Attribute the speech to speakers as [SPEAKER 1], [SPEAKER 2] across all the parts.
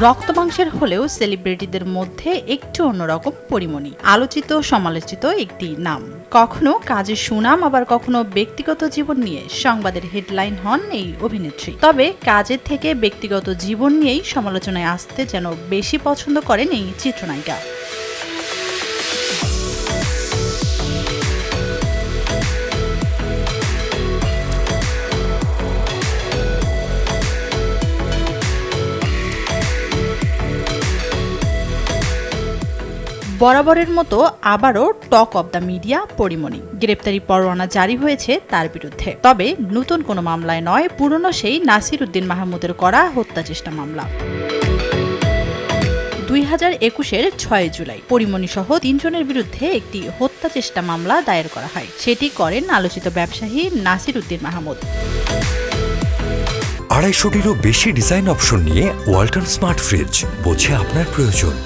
[SPEAKER 1] রক্ত মাংসের হলেও সেলিব্রিটিদের মধ্যে একটু অন্যরকম পরিমণি। আলোচিত, সমালোচিত একটি নাম। কখনো কাজের সুনাম, আবার কখনো ব্যক্তিগত জীবন নিয়ে সংবাদের হেডলাইন হন এই অভিনেত্রী। তবে কাজের থেকে ব্যক্তিগত জীবন নিয়েই সমালোচনায় আসতে যেন বেশি পছন্দ করেন এই চিত্রনায়িকা। বরাবরের মতো আবারও talk of the media Porimoni. গ্রেপ্তারি পরোয়ানা জারি হয়েছে তার বিরুদ্ধে। তবে নতুন কোনো মামলায় নয়, পুরনো সেই নাসির উদ্দিন মাহমুদের করা হত্যা চেষ্টা মামলা। দুই হাজার একুশের ছয় জুলাই পরিমণি সহ তিনজনের বিরুদ্ধে একটি হত্যা চেষ্টা মামলা দায়ের করা হয়। সেটি করেন আলোচিত ব্যবসায়ী নাসির উদ্দিন মাহমুদ।
[SPEAKER 2] আড়াইশোটিরও বেশি ডিজাইন অপশন নিয়ে ওয়াল্টন স্মার্ট ফ্রিজ, বোঝে আপনার প্রয়োজন।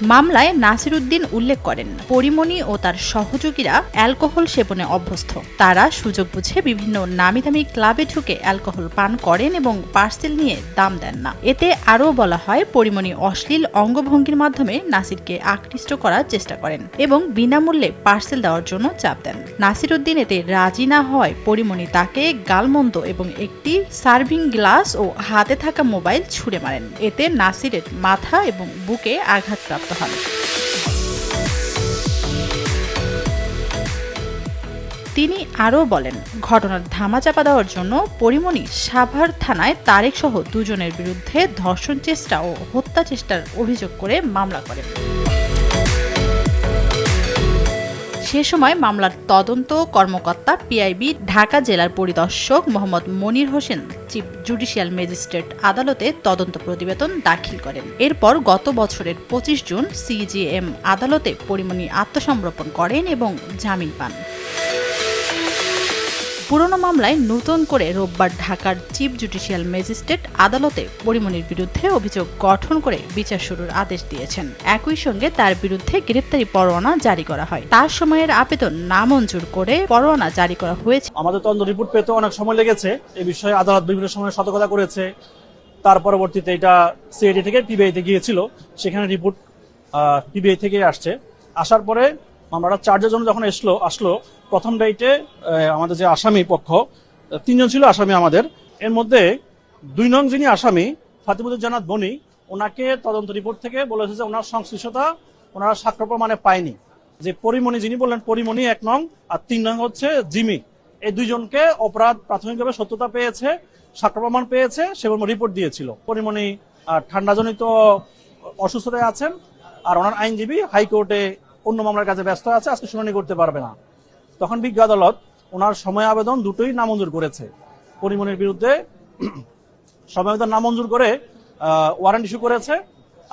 [SPEAKER 1] মামলায় নাসির উদ্দিন উল্লেখ করেন। পরিমণি ও তার সহযোগীরা অ্যালকোহল সেবনে অভ্যস্ত। তারা সুযোগ বুঝে বিভিন্ন নামি দামি ক্লাবে ঢুকে অ্যালকোহল পান করেন এবং পার্সেল নিয়ে দাম দেন না। এতে আরও বলা হয়, পরিমণি অশ্লীল অঙ্গভঙ্গির মাধ্যমে নাসিরকে আকৃষ্ট করার চেষ্টা করেন এবং বিনামূল্যে পার্সেল দেওয়ার জন্য চাপ দেন। নাসির উদ্দিন এতে রাজি না হয়, পরিমণি তাকে গালমন্দ এবং একটি সার্ভিং গ্লাস ও হাতে থাকা মোবাইল ছুঁড়ে মারেন। এতে নাসিরের মাথা এবং বুকে আঘাতপ্রাপ্ত হন তিনি আরও বলেন, ঘটনার ধামাচাপা দেওয়ার জন্য পরিমণি সাভার থানায় তারেক সহ দুজনের বিরুদ্ধে ধর্ষণ চেষ্টা ও হত্যা চেষ্টার অভিযোগ করে মামলা করেন। সে সময় মামলার তদন্ত কর্মকর্তা পিআইবি ঢাকা জেলার পরিদর্শক Mohammad Monir Hossain, chief judicial magistrate আদালতে তদন্ত প্রতিবেদন দাখিল করেন। এরপর গত বছরের পঁচিশ জুন সিজিএম আদালতে পরিমণি আত্মসমর্পণ করেন এবং জামিন পান। পুরনো মামলায় নতুন করে রোববার ঢাকার চিফ জুডিশিয়াল ম্যাজিস্ট্রেট আদালতে পরিমণির বিরুদ্ধে অভিযোগ গঠন করে বিচার শুরুর আদেশ দিয়েছেন। একই সঙ্গে তার বিরুদ্ধে গ্রেপ্তারি পরোয়ানা জারি করা হয়। তার সময়ের আবেদন নামঞ্জুর করে পরোয়ানা জারি করা হয়েছে।
[SPEAKER 3] আমাদের তদন্ত রিপোর্ট পেতে অনেক সময় লেগেছে। এ বিষয়ে আদালত বিভিন্ন সময় সতর্কতা করেছে। তার পরবর্তীতে এটা সিআইডি থেকে পিবিআইতে গিয়েছিল। সেখানে রিপোর্ট পিবিআই থেকে আসছে। আসার পরে মামলাটা চার্জের জন্য যখন আসলো আসলো প্রথম ডাইটে আমাদের যে আসামি পক্ষ, তিনজন ছিল আসামি আমাদের। এর মধ্যে দুই নং যিনি আসামি ফাতিমুদ্দিন জানাত বনি, ওনাকে তদন্ত রিপোর্ট থেকে বলেছে যে ওনার সংশ্লিষ্টতা ওনারা সাক্ষ্য প্রমাণে পায়নি। যে পরিমণি যিনি বললেন, পরিমণি এক নং, আর তিন নং হচ্ছে জিমি। এই দুইজনকে অপরাধ প্রাথমিকভাবে সত্যতা পেয়েছে সাক্ষ্য প্রমাণ পেয়েছে সেগুলো রিপোর্ট দিয়েছিল। পরিমণি ঠান্ডাজনিত অসুস্থতায় আছেন, আর ওনার আইনজীবী হাইকোর্টে অন্য মামলার কাছে ব্যস্ত আছে, আজকে শুনানি করতে পারবে না। তখন বিজ্ঞ আদালত ওনার সময় আবেদন দুটোই নামঞ্জুর করেছে। পরিমণির বিরুদ্ধে সময় আবেদন নামঞ্জুর করে ওয়ারেন্ট ইস্যু করেছে,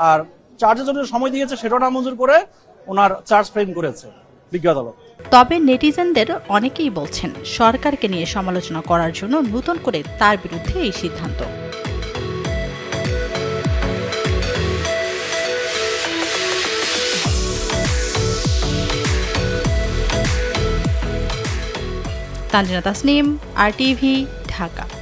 [SPEAKER 3] আর চার্জের জন্য সময় দিয়েছে সেটাও নামঞ্জুর করে ওনার চার্জ ফ্রেম করেছে বিজ্ঞ আদালত।
[SPEAKER 1] তবে নেটিজেনদের অনেকেই বলছেন, সরকারকে নিয়ে সমালোচনা করার জন্য নতুন করে তার বিরুদ্ধে এই সিদ্ধান্ত। Tanjina Tasnim R TV Dhaka.